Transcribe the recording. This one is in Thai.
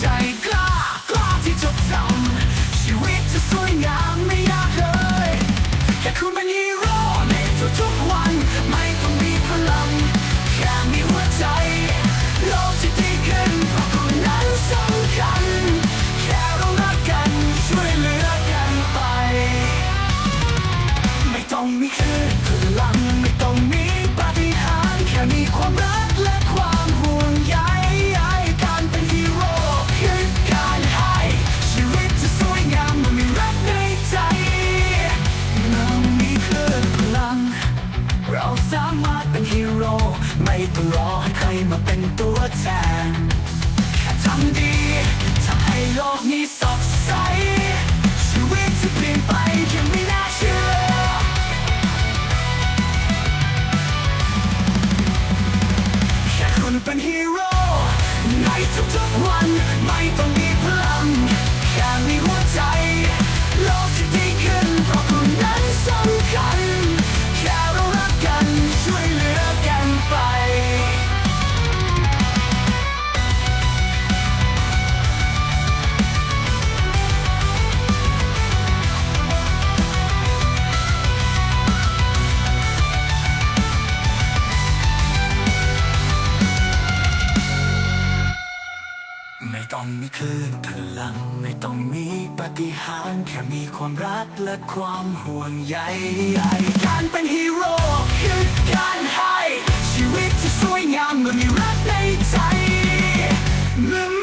ใจกล้ากล้าที่จะทำชีวิตจะสวยงามไม่ยากเลยแค่คุณเป็นฮีโร่ในทุกๆวัน ไม่ต้องมีพลัง แค่มีหัวใจ โลกจะดีขึ้นเพราะคุณนั้นสำคัญ แค่เรารักกันช่วยเหลือกันไป ไม่ต้องมีคือพลังไม่ต้องมีปาฏิหาริย์แค่มีความรัก ไม่ต้องรอให้ใครมาเป็นตัวแทนทำดี ต้องมีคลื่นพลัง ไม่ต้องมีปฏิหารแค่มีความรักและความห่วงใยการเป็นฮีโร่คือการให้ ชีวิตที่สวยงามเมื่อมีรักในใจเมื่อมีรักในใจ